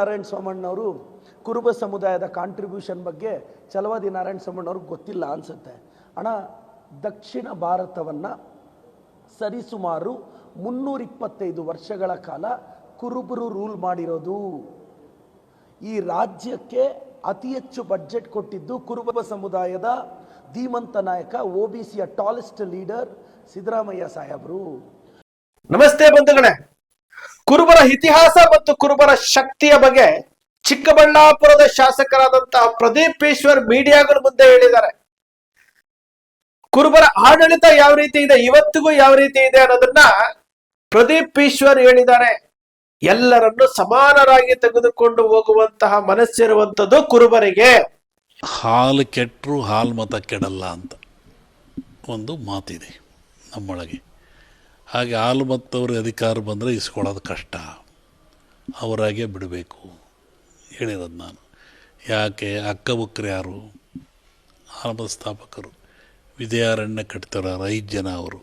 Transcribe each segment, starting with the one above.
ನಾರಾಯಣ ಸೋಮಣ್ಣವರು ಕುರುಬ ಸಮುದಾಯದ ಕಾಂಟ್ರಿಬ್ಯೂಷನ್ ಬಗ್ಗೆ ಚಲವಾದಿ ನಾರಾಯಣ ಸೋಮಣ್ಣವ್ರಿಗೆ ಗೊತ್ತಿಲ್ಲ ಅನಿಸುತ್ತೆ. ಅಣ್ಣ, ದಕ್ಷಿಣ ಭಾರತವನ್ನು ಸರಿಸುಮಾರು ಮುನ್ನೂರಿಪ್ಪತ್ತೈದು ವರ್ಷಗಳ ಕಾಲ ಕುರುಬರು ರೂಲ್ ಮಾಡಿರೋದು. ಈ ರಾಜ್ಯಕ್ಕೆ ಅತಿ ಹೆಚ್ಚು ಬಜೆಟ್ ಕೊಟ್ಟಿದ್ದು ಕುರುಬ ಸಮುದಾಯದ ಧೀಮಂತ ನಾಯಕ ಒ ಬಿ ಸಿಯ ಟಾಲೆಸ್ಟ್ ಲೀಡರ್ ಸಿದ್ದರಾಮಯ್ಯ ಸಾಹೇಬರು. ನಮಸ್ತೆ ಬಂಧುಗಳೇ. ಕುರುಬರ ಇತಿಹಾಸ ಮತ್ತು ಕುರುಬರ ಶಕ್ತಿಯ ಬಗ್ಗೆ ಚಿಕ್ಕಬಳ್ಳಾಪುರದ ಶಾಸಕರಾದಂತಹ ಪ್ರದೀಪ್ ಈಶ್ವರ್ ಮೀಡಿಯಾಗಳ ಮುಂದೆ ಹೇಳಿದ್ದಾರೆ. ಕುರುಬರ ಆಡಳಿತ ಯಾವ ರೀತಿ ಇದೆ, ಇವತ್ತಿಗೂ ಯಾವ ರೀತಿ ಇದೆ ಅನ್ನೋದನ್ನ ಪ್ರದೀಪ್ ಈಶ್ವರ್ ಹೇಳಿದ್ದಾರೆ. ಎಲ್ಲರನ್ನು ಸಮಾನರಾಗಿ ತೆಗೆದುಕೊಂಡು ಹೋಗುವಂತಹ ಮನಸ್ಸಿರುವಂಥದ್ದು ಕುರುಬರಿಗೆ. ಹಾಲು ಕೆಟ್ಟರು ಹಾಲು ಮತ ಕೆಡಲ್ಲ ಅಂತ ಒಂದು ಮಾತಿದೆ ನಮ್ಮೊಳಗೆ. ಹಾಗೆ ಹಾಲು ಮತ್ತವ್ರಿಗೆ ಅಧಿಕಾರ ಬಂದರೆ ಇಸ್ಕೊಳ್ಳೋದು ಕಷ್ಟ. ಅವರಾಗೆ ಬಿಡಬೇಕು. ಹೇಳಿರೋದು ನಾನು. ಯಾಕೆ? ಅಕ್ಕಬುಕ್ರು ಯಾರು? ಆಲ್ಮತ್ ಸ್ಥಾಪಕರು. ವಿಜಯಾರಣ್ಯ ಕಟ್ತಾರ ಐದು ಜನ ಅವರು.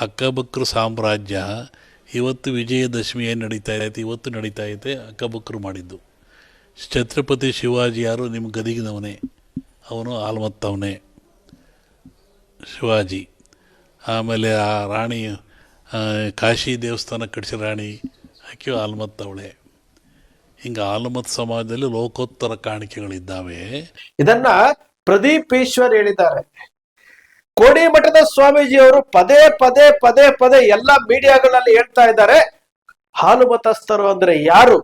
ಅಕ್ಕಬುಕ್ರು ಸಾಮ್ರಾಜ್ಯ. ಇವತ್ತು ವಿಜಯದಶಮಿ ಏನು ನಡೀತಾ ಇದೆ? ಇವತ್ತು ನಡೀತಾ ಇದೆ ಅಕ್ಕಬುಕ್ರು ಮಾಡಿದ್ದು. ಛತ್ರಪತಿ ಶಿವಾಜಿ ಯಾರು? ನಿಮ್ಮ ಗದಿಗಿನವನೇ. ಅವನು ಆಲ್ಮತ್ತವನೇ. ಶಿವಾಜಿ. ಆಮೇಲೆ ಆ ರಾಣಿ ಕಾಶಿ ದೇವಸ್ಥಾನ ಕಟ್ಟಿಸಿ ರಾಣಿ ಆಕೆಯು ಆಲ್ಮತ್ತವಳೆ ಹಿಂಗೆ ಆಲ್ಮತ್ ಸಮಾಜದಲ್ಲಿ ಲೋಕೋತ್ತರ ಕಾಣಿಕೆಗಳಿದ್ದಾವೆ. ಇದನ್ನ ಪ್ರದೀಪ್ ಈಶ್ವರ್ ಹೇಳಿದ್ದಾರೆ. ಕೋಡಿ ಮಠದ ಸ್ವಾಮೀಜಿ ಅವರು ಪದೇ ಪದೇ ಪದೇ ಪದೇ ಎಲ್ಲ ಮೀಡಿಯಾಗಳಲ್ಲಿ ಹೇಳ್ತಾ ಇದ್ದಾರೆ. ಹಾಲು ಮತಸ್ಥರು ಅಂದ್ರೆ ಯಾರು?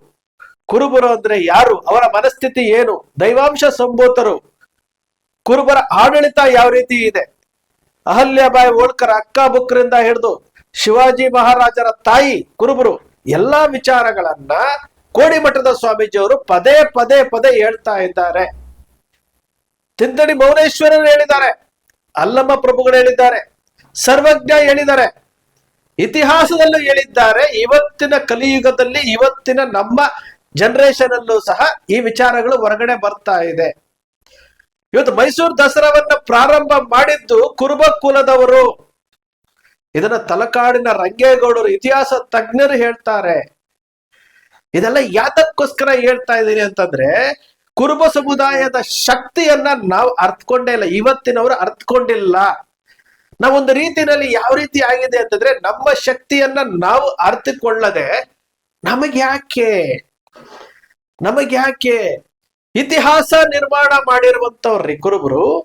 ಕುರುಬರು ಅಂದ್ರೆ ಯಾರು? ಅವರ ಮನಸ್ಥಿತಿ ಏನು? ದೈವಾಂಶ ಸಂಭೂತರು ಕುರುಬರ ಆಡಳಿತ ಯಾವ ರೀತಿ ಇದೆ? ಅಹಲ್ಯಾಬಾಯಿ ಹೋಳ್ಕರ್ ಅಕ್ಕ ಬುಕ್ರಿಂದ ಹಿಡಿದು ಶಿವಾಜಿ ಮಹಾರಾಜರ ತಾಯಿ ಕುರುಬರು ಎಲ್ಲಾ ವಿಚಾರಗಳನ್ನ ಕೋಡಿಮಠದ ಸ್ವಾಮೀಜಿಯವರು ಪದೇ ಪದೇ ಪದೇ ಹೇಳ್ತಾ ಇದ್ದಾರೆ. ತಿಂದಡಿ ಭುವನೇಶ್ವರರು ಹೇಳಿದ್ದಾರೆ, ಅಲ್ಲಮ್ಮ ಪ್ರಭುಗಳು ಹೇಳಿದ್ದಾರೆ, ಸರ್ವಜ್ಞ ಹೇಳಿದ್ದಾರೆ, ಇತಿಹಾಸದಲ್ಲೂ ಹೇಳಿದ್ದಾರೆ, ಇವತ್ತಿನ ಕಲಿಯುಗದಲ್ಲಿ ಇವತ್ತಿನ ನಮ್ಮ ಜನರೇಷನ್ ಅಲ್ಲೂ ಸಹ ಈ ವಿಚಾರಗಳು ಹೊರಗಡೆ ಬರ್ತಾ ಇದೆ. ಇವತ್ತು ಮೈಸೂರು ದಸರಾವನ್ನ ಪ್ರಾರಂಭ ಮಾಡಿದ್ದು ಕುರುಬ ಕುಲದವರು ಇದನ್ನ ತಲಕಾಡಿನ ರಂಗೇಗೌಡರು ಇತಿಹಾಸ ತಜ್ಞರು ಹೇಳ್ತಾರೆ. ಇದೆಲ್ಲ ಯಾತಕ್ಕೋಸ್ಕರ ಹೇಳ್ತಾ ಇದ್ದೀನಿ ಅಂತಂದ್ರೆ, ಕುರುಬ ಸಮುದಾಯದ ಶಕ್ತಿಯನ್ನ ನಾವು ಅರ್ಥಕೊಂಡೇ ಇಲ್ಲ, ಇವತ್ತಿನವರು ಅರ್ಥಕೊಂಡಿಲ್ಲ ನಾವೊಂದು ರೀತಿಯಲ್ಲಿ ಯಾವ ರೀತಿ ಆಗಿದೆ ಅಂತಂದ್ರೆ, ನಮ್ಮ ಶಕ್ತಿಯನ್ನ ನಾವು ಅರ್ಥಕೊಳ್ಳದೆ ನಮಗ್ಯಾಕೆ ನಮಗ್ಯಾಕೆ ನಮಗೆ ಯಾಕೆ? ಇತಿಹಾಸ ನಿರ್ಮಾಣ ಮಾಡಿರುವಂತವ್ರಿ ಕುರುಬರು.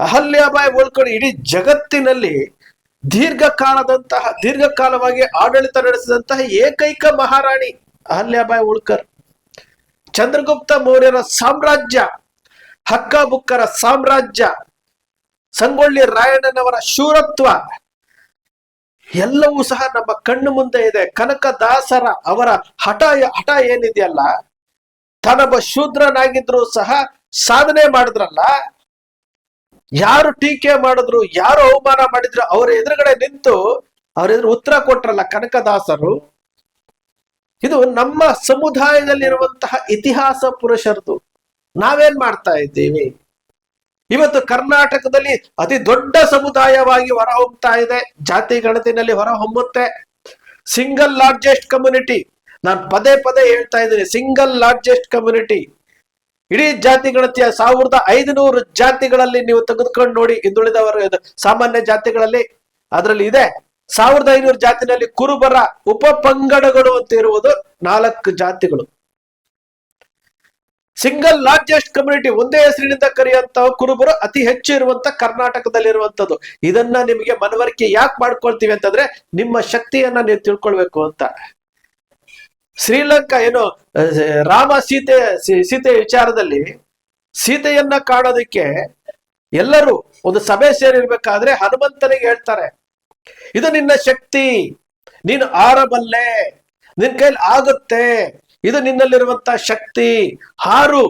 ಅಹಲ್ಯಾಬಾಯಿ ಉಳ್ಕೊಂಡು ಇಡೀ ಜಗತ್ತಿನಲ್ಲಿ ದೀರ್ಘಕಾಲದಂತಹ, ದೀರ್ಘಕಾಲವಾಗಿ ಆಡಳಿತ ನಡೆಸಿದಂತಹ ಏಕೈಕ ಮಹಾರಾಣಿ ಅಹಲ್ಯಾಬಾಯಿ ಉಳ್ಕರ್. ಚಂದ್ರಗುಪ್ತ ಮೌರ್ಯರ ಸಾಮ್ರಾಜ್ಯ ಹಕ್ಕಬುಕ್ಕರ ಸಾಮ್ರಾಜ್ಯ, ಸಂಗೊಳ್ಳಿ ರಾಯಣ್ಣನವರ ಶೂರತ್ವ, ಎಲ್ಲವೂ ಸಹ ನಮ್ಮ ಕಣ್ಣು ಮುಂದೆ ಇದೆ. ಕನಕದಾಸರ ಅವರ ಹಠ ಹಠ ಏನಿದೆಯಲ್ಲ ತಾನೊಬ್ಬ ಶೂದ್ರನಾಗಿದ್ರು ಸಹ ಸಾಧನೆ ಮಾಡಿದ್ರಲ್ಲ ಯಾರು ಟೀಕೆ ಮಾಡಿದ್ರು, ಯಾರು ಅವಮಾನ ಮಾಡಿದ್ರು, ಅವರ ಎದುರುಗಡೆ ನಿಂತು ಅವ್ರ ಎದುರು ಉತ್ತರ ಕೊಟ್ರಲ್ಲ ಕನಕದಾಸರು. ಇದು ನಮ್ಮ ಸಮುದಾಯದಲ್ಲಿರುವಂತಹ ಇತಿಹಾಸ ಪುರುಷರದು. ನಾವೇನ್ ಮಾಡ್ತಾ ಇದ್ದೀವಿ? ಇವತ್ತು ಕರ್ನಾಟಕದಲ್ಲಿ ಅತಿ ದೊಡ್ಡ ಸಮುದಾಯವಾಗಿ ಹೊರಹೊಮ್ಮತಾ ಇದೆ. ಜಾತಿ ಗಣತಿನಲ್ಲಿ ಹೊರಹೊಮ್ಮುತ್ತೆ ಸಿಂಗಲ್ ಲಾರ್ಜೆಸ್ಟ್ ಕಮ್ಯುನಿಟಿ ನಾನು ಪದೇ ಪದೇ ಹೇಳ್ತಾ ಇದ್ದೀನಿ ಸಿಂಗಲ್ ಲಾರ್ಜೆಸ್ಟ್ ಕಮ್ಯುನಿಟಿ ಇಡೀ ಜಾತಿ ಸಾವಿರದ ಐದುನೂರು ಜಾತಿಗಳಲ್ಲಿ ನೀವು ತೆಗೆದುಕೊಂಡು ನೋಡಿ, ಹಿಂದುಳಿದವರು ಸಾಮಾನ್ಯ ಜಾತಿಗಳಲ್ಲಿ ಅದರಲ್ಲಿ ಇದೆ. ಸಾವಿರದ ಐನೂರು ಜಾತಿನಲ್ಲಿ ಕುರುಬರ ಉಪ ಪಂಗಡಗಳು ಅಂತ ಇರುವುದು ನಾಲ್ಕು ಜಾತಿಗಳು. ಸಿಂಗಲ್ ಲಾರ್ಜೆಸ್ಟ್ ಕಮ್ಯುನಿಟಿ ಒಂದೇ ಹೆಸರಿನಿಂದ ಕರೆಯುವಂತ ಕುರುಬರು ಅತಿ ಹೆಚ್ಚು ಇರುವಂತ ಕರ್ನಾಟಕದಲ್ಲಿ ಇರುವಂತದ್ದು ಇದನ್ನ ನಿಮಗೆ ಮನವರಿಕೆ ಯಾಕೆ ಮಾಡ್ಕೊಳ್ತೀವಿ ಅಂತಂದ್ರೆ, ನಿಮ್ಮ ಶಕ್ತಿಯನ್ನ ನೀವು ತಿಳ್ಕೊಳ್ಬೇಕು ಅಂತ. ಶ್ರೀಲಂಕಾ ಏನು ರಾಮ ಸೀತೆ ಸೀತೆ ವಿಚಾರದಲ್ಲಿ ಸೀತೆಯನ್ನ ಕಾಣೋದಕ್ಕೆ ಎಲ್ಲರೂ ಒಂದು ಸಭೆ ಸೇರಿರ್ಬೇಕಾದ್ರೆ ಹನುಮಂತನಿಗೆ ಹೇಳ್ತಾರೆ, ಇದು ನಿನ್ನ ಶಕ್ತಿ, ನೀನು ಆರಬಲ್ಲೆ, ನಿನ್ ಕೈಲಿ ಆಗುತ್ತೆ, ಇದು ನಿನ್ನಲ್ಲಿರುವಂತ ಶಕ್ತಿ, ಹಾರು,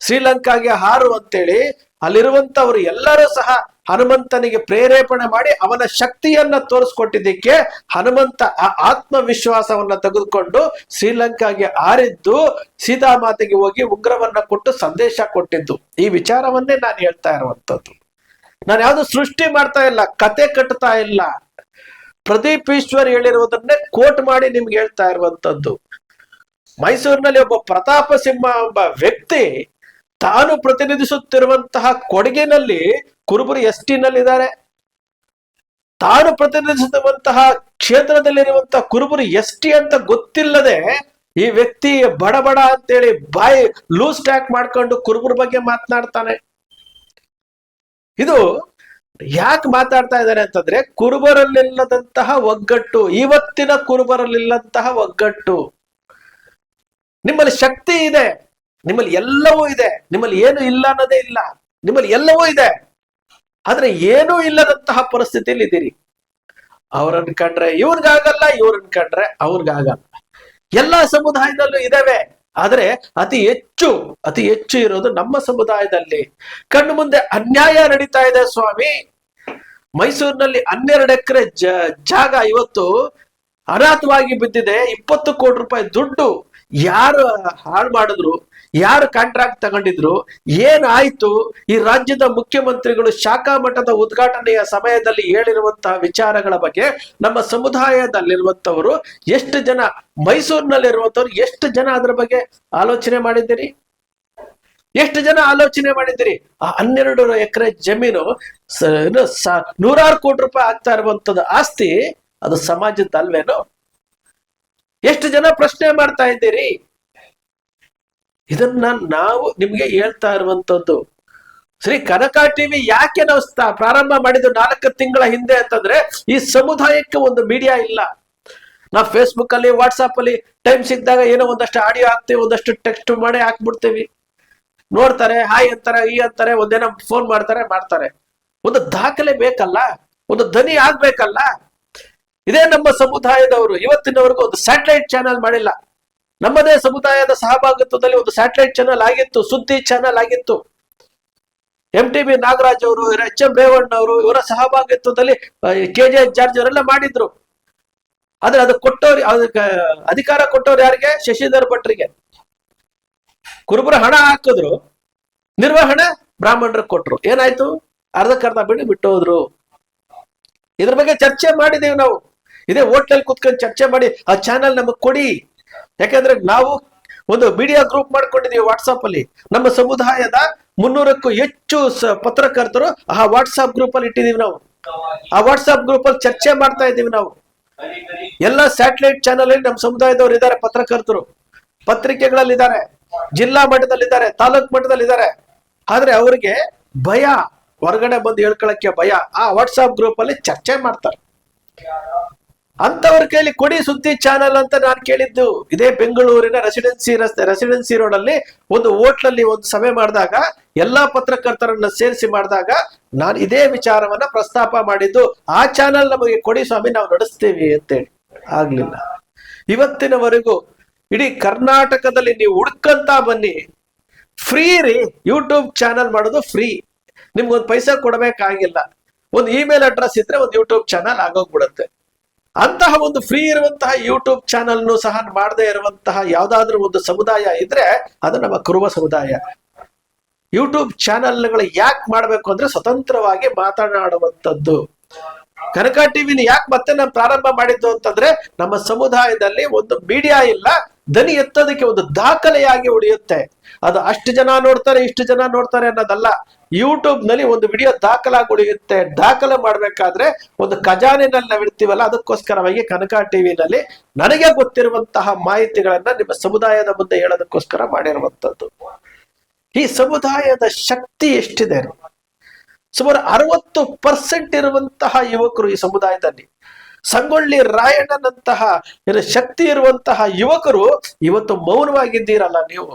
ಶ್ರೀಲಂಕಾಗೆ ಹಾರು ಅಂತೇಳಿ ಅಲ್ಲಿರುವಂತವರು ಎಲ್ಲರೂ ಸಹ ಹನುಮಂತನಿಗೆ ಪ್ರೇರೇಪಣೆ ಮಾಡಿ ಅವನ ಶಕ್ತಿಯನ್ನ ತೋರಿಸ್ಕೊಟ್ಟಿದ್ದಕ್ಕೆ ಹನುಮಂತ ಆ ಆತ್ಮವಿಶ್ವಾಸವನ್ನ ತೆಗೆದುಕೊಂಡು ಶ್ರೀಲಂಕಾಗೆ ಆರಿದ್ದು ಸೀತಾಮಾತೆಗೆ ಹೋಗಿ ಉಗ್ರವನ್ನ ಕೊಟ್ಟು ಸಂದೇಶ ಕೊಟ್ಟಿದ್ದು. ಈ ವಿಚಾರವನ್ನೇ ನಾನು ಹೇಳ್ತಾ ಇರುವಂತದ್ದು. ನಾನು ಯಾವ್ದು ಸೃಷ್ಟಿ ಮಾಡ್ತಾ ಇಲ್ಲ, ಕತೆ ಕಟ್ತಾ ಇಲ್ಲ. ಪ್ರದೀಪ್ ಈಶ್ವರ್ ಹೇಳಿರುವುದನ್ನೇ ಕೋಟ್ ಮಾಡಿ ನಿಮ್ಗೆ ಹೇಳ್ತಾ ಇರುವಂತದ್ದು. ಮೈಸೂರಿನಲ್ಲಿ ಒಬ್ಬ ಪ್ರತಾಪ ಸಿಂಹ ಎಂಬ ವ್ಯಕ್ತಿ ತಾನು ಪ್ರತಿನಿಧಿಸುತ್ತಿರುವಂತಹ ಕೊಡಗಿನಲ್ಲಿ ಕುರುಬರು ಎಸ್ ಟಿನಲ್ಲಿದ್ದಾರೆ ತಾನು ಪ್ರತಿನಿಧಿಸುತ್ತಿರುವಂತಹ ಕ್ಷೇತ್ರದಲ್ಲಿರುವಂತಹ ಕುರುಬರು ಎಸ್ ಟಿ ಅಂತ ಗೊತ್ತಿಲ್ಲದೆ ಈ ವ್ಯಕ್ತಿ ಬಡ ಬಡ ಅಂತೇಳಿ ಬಾಯಿ ಲೂಸ್ ಟ್ಯಾಕ್ ಮಾಡ್ಕೊಂಡು ಕುರುಬರ ಬಗ್ಗೆ ಮಾತನಾಡ್ತಾನೆ. ಇದು ಯಾಕೆ ಮಾತಾಡ್ತಾ ಇದ್ದಾರೆ ಅಂತಂದ್ರೆ ಕುರುಬರಲ್ಲಿಲ್ಲದಂತಹ ಒಗ್ಗಟ್ಟು, ಇವತ್ತಿನ ಕುರುಬರಲ್ಲಿಲ್ಲದಂತಹ ಒಗ್ಗಟ್ಟು. ನಿಮ್ಮಲ್ಲಿ ಶಕ್ತಿ ಇದೆ. ನಿಮ್ಮಲ್ಲಿ ಎಲ್ಲವೂ ಇದೆ. ನಿಮ್ಮಲ್ಲಿ ಏನು ಇಲ್ಲ ಅನ್ನೋದೇ ಇಲ್ಲ. ನಿಮ್ಮಲ್ಲಿ ಎಲ್ಲವೂ ಇದೆ. ಆದ್ರೆ ಏನೂ ಇಲ್ಲದಂತಹ ಪರಿಸ್ಥಿತಿಯಲ್ಲಿ ಇದ್ದೀರಿ. ಅವ್ರನ್ನ ಕಂಡ್ರೆ ಇವ್ರಿಗಾಗಲ್ಲ, ಇವ್ರನ್ನ ಕಂಡ್ರೆ ಅವ್ರಿಗಾಗಲ್ಲ. ಎಲ್ಲಾ ಸಮುದಾಯದಲ್ಲೂ ಇದಾವೆ. ಆದ್ರೆ ಅತಿ ಹೆಚ್ಚು ಅತಿ ಹೆಚ್ಚು ಇರೋದು ನಮ್ಮ ಸಮುದಾಯದಲ್ಲಿ. ಕಣ್ಣು ಮುಂದೆ ಅನ್ಯಾಯ ನಡೀತಾ ಇದೆ ಸ್ವಾಮಿ. ಮೈಸೂರಿನಲ್ಲಿ ಹನ್ನೆರಡು ಎಕರೆ ಜಾಗ ಇವತ್ತು ಅನಾಥವಾಗಿ ಬಿದ್ದಿದೆ, ಇಪ್ಪತ್ತು ಕೋಟಿ ರೂಪಾಯಿ ದುಡ್ಡು ಯಾರು ಹಾಳು ಮಾಡಿದ್ರು, ಯಾರು ಕಾಂಟ್ರಾಕ್ಟ್ ತಗೊಂಡಿದ್ರು, ಏನಾಯ್ತು? ಈ ರಾಜ್ಯದ ಮುಖ್ಯಮಂತ್ರಿಗಳು ಶಾಖಾ ಮಠದ ಉದ್ಘಾಟನೆಯ ಸಮಯದಲ್ಲಿ ಹೇಳಿರುವಂತಹ ವಿಚಾರಗಳ ಬಗ್ಗೆ ನಮ್ಮ ಸಮುದಾಯದಲ್ಲಿರುವಂತವರು ಎಷ್ಟು ಜನ ಮೈಸೂರಿನಲ್ಲಿರುವಂತವ್ರು ಎಷ್ಟು ಜನ ಅದ್ರ ಬಗ್ಗೆ ಆಲೋಚನೆ ಮಾಡಿದ್ದೀರಿ? ಎಷ್ಟು ಜನ ಆಲೋಚನೆ ಮಾಡಿದ್ದೀರಿ? ಆ ಹನ್ನೆರಡು ಎಕರೆ ಜಮೀನು ನೂರಾರು ಕೋಟಿ ರೂಪಾಯಿ ಆಗ್ತಾ ಇರುವಂತದ್ದು ಆಸ್ತಿ ಅದು ಸಮಾಜದ ಅಲ್ವೇನೋ? ಎಷ್ಟು ಜನ ಪ್ರಶ್ನೆ ಮಾಡ್ತಾ ಇದ್ದೀರಿ? ಇದನ್ನ ನಾವು ನಿಮ್ಗೆ ಹೇಳ್ತಾ ಇರುವಂತದ್ದು ಶ್ರೀ ಕನಕ ಟಿವಿ ಯಾಕೆ ನಾವು ಪ್ರಾರಂಭ ಮಾಡಿದ್ದು ನಾಲ್ಕು ತಿಂಗಳ ಹಿಂದೆ ಅಂತಂದ್ರೆ ಈ ಸಮುದಾಯಕ್ಕೆ ಒಂದು ಮೀಡಿಯಾ ಇಲ್ಲ. ನಾವು ಫೇಸ್ಬುಕ್ ಅಲ್ಲಿ ವಾಟ್ಸಾಪ್ ಅಲ್ಲಿ ಟೈಮ್ ಸಿಕ್ಕಿದಾಗ ಏನೋ ಒಂದಷ್ಟು ಆಡಿಯೋ ಹಾಕ್ತೀವಿ, ಒಂದಷ್ಟು ಟೆಕ್ಸ್ಟ್ ಮಾಡಿ ಹಾಕ್ಬಿಡ್ತೀವಿ. ನೋಡ್ತಾರೆ ಹಾಯ್ ಅಂತಾರೆ, ಈ ಅಂತಾರೆ, ಒಂದೇನೋ ಫೋನ್ ಮಾಡ್ತಾರೆ ಮಾಡ್ತಾರೆ. ಒಂದು ದಾಖಲೆ ಬೇಕಲ್ಲ? ಒಂದು ಧ್ವನಿ ಆಗ್ಬೇಕಲ್ಲ? ಇದೇ ನಮ್ಮ ಸಮುದಾಯದವರು. ಇವತ್ತಿನವರೆಗೂ ಒಂದು ಸ್ಯಾಟಲೈಟ್ ಚಾನೆಲ್ ಮಾಡಿಲ್ಲ. ನಮ್ಮದೇ ಸಮುದಾಯದ ಸಹಭಾಗಿತ್ವದಲ್ಲಿ ಒಂದು ಸ್ಯಾಟಲೈಟ್ ಚಾನೆಲ್ ಆಗಿತ್ತು, ಸುದ್ದಿ ಚಾನೆಲ್ ಆಗಿತ್ತು. ಎಂ ಟಿ ಬಿ ನಾಗರಾಜ್ ಅವರು ಎಚ್ ಎಂ ರೇವಣ್ಣ ಅವರು, ಇವರ ಸಹಭಾಗಿತ್ವದಲ್ಲಿ ಕೆ ಜೆ ಜಾರ್ಜ್ ಅವರೆಲ್ಲ ಮಾಡಿದ್ರು. ಆದ್ರೆ ಅದು ಕೊಟ್ಟವ್ರು ಅಧಿಕಾರ ಕೊಟ್ಟವ್ರು ಯಾರಿಗೆ? ಶಶಿಧರ್ ಭಟ್ರಿಗೆ. ಕುರುಬರ ಹಣ ಹಾಕಿದ್ರು. ನಿರ್ವಹಣೆ ಬ್ರಾಹ್ಮಣರಿಗೆ ಕೊಟ್ರು. ಏನಾಯ್ತು? ಅರ್ಧಕ್ಕರ್ಧ ಬಿಡಿ ಬಿಟ್ಟು ಹೋದ್ರು ಇದ್ರ ಬಗ್ಗೆ ಚರ್ಚೆ ಮಾಡಿದೀವಿ ನಾವು. ಇದೇ ಹೋಟ್ಲಲ್ಲಿ ಕುತ್ಕೊಂಡು ಚರ್ಚೆ ಮಾಡಿ ಆ ಚಾನೆಲ್ ನಮಗ್ ಕೊಡಿ. ಯಾಕಂದ್ರೆ ನಾವು ಒಂದು ಮೀಡಿಯಾ ಗ್ರೂಪ್ ಮಾಡ್ಕೊಂಡಿದೀವಿ ವಾಟ್ಸಾಪ್ ಅಲ್ಲಿ. ನಮ್ಮ ಸಮುದಾಯದ ಮುನ್ನೂರಕ್ಕೂ ಹೆಚ್ಚು ಪತ್ರಕರ್ತರು ಆ ವಾಟ್ಸಾಪ್ ಗ್ರೂಪ್ ಅಲ್ಲಿ ಇಟ್ಟಿದೀವಿ ನಾವು. ಆ ವಾಟ್ಸಾಪ್ ಗ್ರೂಪ್ ಅಲ್ಲಿ ಚರ್ಚೆ ಮಾಡ್ತಾ ಇದ್ದೀವಿ ನಾವು. ಎಲ್ಲ ಸ್ಯಾಟಲೈಟ್ ಚಾನೆಲ್ ಅಲ್ಲಿ ನಮ್ಮ ಸಮುದಾಯದವರು ಇದ್ದಾರೆ ಪತ್ರಕರ್ತರು. ಪತ್ರಿಕೆಗಳಲ್ಲಿದ್ದಾರೆ, ಜಿಲ್ಲಾ ಮಟ್ಟದಲ್ಲಿದ್ದಾರೆ, ತಾಲೂಕ್ ಮಟ್ಟದಲ್ಲಿದ್ದಾರೆ. ಆದ್ರೆ ಅವರಿಗೆ ಭಯ, ಹೊರಗಡೆ ಬಂದು ಹೇಳ್ಕೊಳಕ್ಕೆ ಭಯ. ಆ ವಾಟ್ಸಾಪ್ ಗ್ರೂಪ್ ಅಲ್ಲಿ ಚರ್ಚೆ ಮಾಡ್ತಾರೆ. ಅಂತವ್ರ ಕೈಲಿ ಕೊಡಿ ಸುದ್ದಿ ಚಾನೆಲ್ ಅಂತ ನಾನು ಕೇಳಿದ್ದು. ಇದೇ ಬೆಂಗಳೂರಿನ ರೆಸಿಡೆನ್ಸಿ ರಸ್ತೆ ರೆಸಿಡೆನ್ಸಿ ರೋಡ್ ಅಲ್ಲಿ ಒಂದು ಹೋಟ್ಲಲ್ಲಿ ಒಂದು ಸಭೆ ಮಾಡಿದಾಗ, ಎಲ್ಲಾ ಪತ್ರಕರ್ತರನ್ನ ಸೇರಿಸಿ ಮಾಡಿದಾಗ ನಾನು ಇದೇ ವಿಚಾರವನ್ನ ಪ್ರಸ್ತಾಪ ಮಾಡಿದ್ದು. ಆ ಚಾನೆಲ್ ನಮಗೆ ಕೊಡಿ ಸ್ವಾಮಿ, ನಾವು ನಡೆಸ್ತೀವಿ ಅಂತೇಳಿ. ಆಗ್ಲಿಲ್ಲ. ಇವತ್ತಿನವರೆಗೂ ಇಡೀ ಕರ್ನಾಟಕದಲ್ಲಿ ನೀವು ಹುಡ್ಕಂತ ಬನ್ನಿ. ಫ್ರೀ ರೀ ಯೂಟ್ಯೂಬ್ ಚಾನಲ್ ಮಾಡೋದು ಫ್ರೀ. ನಿಮ್ಗೊಂದು ಪೈಸಾ ಕೊಡಬೇಕಾಗಿಲ್ಲ. ಒಂದು ಇಮೇಲ್ ಅಡ್ರೆಸ್ ಇದ್ರೆ ಒಂದು ಯೂಟ್ಯೂಬ್ ಚಾನಲ್ ಆಗೋಗ್ಬಿಡುತ್ತೆ. ಅಂತಹ ಒಂದು ಫ್ರೀ ಇರುವಂತಹ ಯೂಟ್ಯೂಬ್ ಚಾನಲ್ನು ಸಹ ಮಾಡದೇ ಇರುವಂತಹ ಯಾವ್ದಾದ್ರು ಒಂದು ಸಮುದಾಯ ಇದ್ರೆ ಅದು ನಮ್ಮ ಕುರುವ ಸಮುದಾಯ. ಯೂಟ್ಯೂಬ್ ಚಾನೆಲ್ಗಳು ಯಾಕೆ ಮಾಡ್ಬೇಕು ಅಂದ್ರೆ ಸ್ವತಂತ್ರವಾಗಿ ಮಾತನಾಡುವಂಥದ್ದು. ಕನಕ ಟಿವಿನ ಯಾಕೆ ಮತ್ತೆ ನಾನು ಪ್ರಾರಂಭ ಮಾಡಿದ್ದು ಅಂತಂದ್ರೆ ನಮ್ಮ ಸಮುದಾಯದಲ್ಲಿ ಒಂದು ಮೀಡಿಯಾ ಇಲ್ಲ ದನಿ ಎತ್ತೋದಕ್ಕೆ ಒಂದು ದಾಖಲೆಯಾಗಿ ಉಳಿಯುತ್ತೆ. ಅದು ಅಷ್ಟು ಜನ ನೋಡ್ತಾರೆ, ಇಷ್ಟು ಜನ ನೋಡ್ತಾರೆ ಅನ್ನೋದಲ್ಲ. ಯೂಟ್ಯೂಬ್ನಲ್ಲಿ ಒಂದು ವಿಡಿಯೋ ದಾಖಲಾಗಿ ಉಳಿಯುತ್ತೆ. ದಾಖಲೆ ಮಾಡ್ಬೇಕಾದ್ರೆ ಒಂದು ಖಜಾನೆನಲ್ಲಿ ನಾವು ಇಡ್ತೀವಲ್ಲ, ಅದಕ್ಕೋಸ್ಕರವಾಗಿ ಕನಕ ಟಿವಿನಲ್ಲಿ ನನಗೆ ಗೊತ್ತಿರುವಂತಹ ಮಾಹಿತಿಗಳನ್ನ ನಿಮ್ಮ ಸಮುದಾಯದ ಮುಂದೆ ಹೇಳೋದಕ್ಕೋಸ್ಕರ ಮಾಡಿರುವಂತದ್ದು ಈ ಸಮುದಾಯದ ಶಕ್ತಿ ಎಷ್ಟಿದೆ? ಸುಮಾರು ಅರವತ್ತು ಪರ್ಸೆಂಟ್ ಇರುವಂತಹ ಯುವಕರು ಈ ಸಮುದಾಯದಲ್ಲಿ. ಸಂಗೊಳ್ಳಿ ರಾಯಣ್ಣನಂತಹ ಶಕ್ತಿ ಇರುವಂತಹ ಯುವಕರು ಇವತ್ತು ಮೌನವಾಗಿದ್ದೀರಲ್ಲ ನೀವು?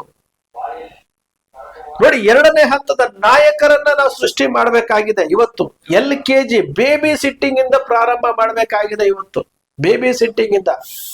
ನೋಡಿ, ಎರಡನೇ ಹಂತದ ನಾಯಕರನ್ನ ನಾವು ಸೃಷ್ಟಿ ಮಾಡಬೇಕಾಗಿದೆ ಇವತ್ತು. L K G baby sitting ಇಂದ ಪ್ರಾರಂಭ ಮಾಡಬೇಕಾಗಿದೆ ಇವತ್ತು. ಬೇಬಿ ಸಿಟ್ಟಿಂಗ್ ಇಂದ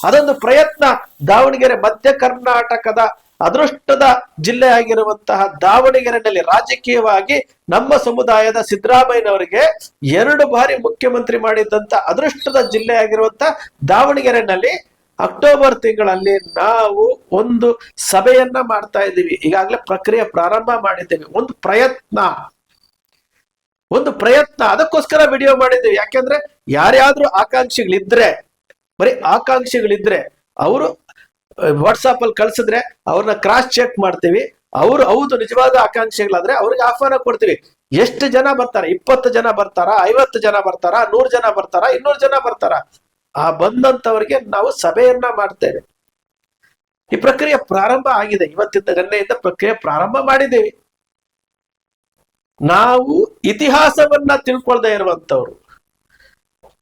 ಅದೊಂದು ಪ್ರಯತ್ನ ದಾವಣಗೆರೆ ಮಧ್ಯ ಕರ್ನಾಟಕದ ಅದೃಷ್ಟದ ಜಿಲ್ಲೆ ಆಗಿರುವಂತಹ ದಾವಣಗೆರೆನಲ್ಲಿ ರಾಜಕೀಯವಾಗಿ ನಮ್ಮ ಸಮುದಾಯದ ಸಿದ್ದರಾಮಯ್ಯನವರಿಗೆ ಎರಡು ಬಾರಿ ಮುಖ್ಯಮಂತ್ರಿ ಮಾಡಿದ್ದಂತ ಅದೃಷ್ಟದ ಜಿಲ್ಲೆ ಆಗಿರುವಂತ ದಾವಣಗೆರೆನಲ್ಲಿ ಅಕ್ಟೋಬರ್ ತಿಂಗಳಲ್ಲಿ ನಾವು ಒಂದು ಸಭೆಯನ್ನ ಮಾಡ್ತಾ ಇದ್ದೀವಿ. ಈಗಾಗಲೇ ಪ್ರಕ್ರಿಯೆ ಪ್ರಾರಂಭ ಮಾಡಿದ್ದೇವೆ. ಒಂದು ಪ್ರಯತ್ನ. ಒಂದು ಪ್ರಯತ್ನ. ಅದಕ್ಕೋಸ್ಕರ ವಿಡಿಯೋ ಮಾಡಿದ್ದೀವಿ. ಯಾಕೆಂದ್ರೆ ಯಾರ್ಯಾದ್ರೂ ಆಕಾಂಕ್ಷಿಗಳಿದ್ರೆ, ಬರೀ ಆಕಾಂಕ್ಷಿಗಳಿದ್ರೆ, ಅವರು ವಾಟ್ಸಾಪ್ ಅಲ್ಲಿ ಕಳ್ಸಿದ್ರೆ ಅವ್ರನ್ನ ಕ್ರಾಸ್ ಚೆಕ್ ಮಾಡ್ತೀವಿ. ಅವ್ರು ಹೌದು, ನಿಜವಾದ ಆಕಾಂಕ್ಷೆಗಳಾದ್ರೆ ಅವ್ರಿಗೆ ಆಹ್ವಾನ ಕೊಡ್ತೀವಿ. ಎಷ್ಟು ಜನ ಬರ್ತಾರ? ಇಪ್ಪತ್ತು ಜನ ಬರ್ತಾರ? ಐವತ್ತು ಜನ ಬರ್ತಾರ? ನೂರು ಜನ ಬರ್ತಾರ? ಇನ್ನೂರು ಜನ ಬರ್ತಾರ? ಆ ಬಂದಂತವರಿಗೆ ನಾವು ಸಭೆಯನ್ನ ಮಾಡ್ತೇವೆ. ಈ ಪ್ರಕ್ರಿಯೆ ಪ್ರಾರಂಭ ಆಗಿದೆ. ಇವತ್ತಿಂದ ನಿನ್ನೆಯಿಂದ ಪ್ರಕ್ರಿಯೆ ಪ್ರಾರಂಭ ಮಾಡಿದ್ದೇವೆ. ನಾವು ಇತಿಹಾಸವನ್ನ ತಿಳ್ಕೊಳ್ದೆ ಇರುವಂತವ್ರು.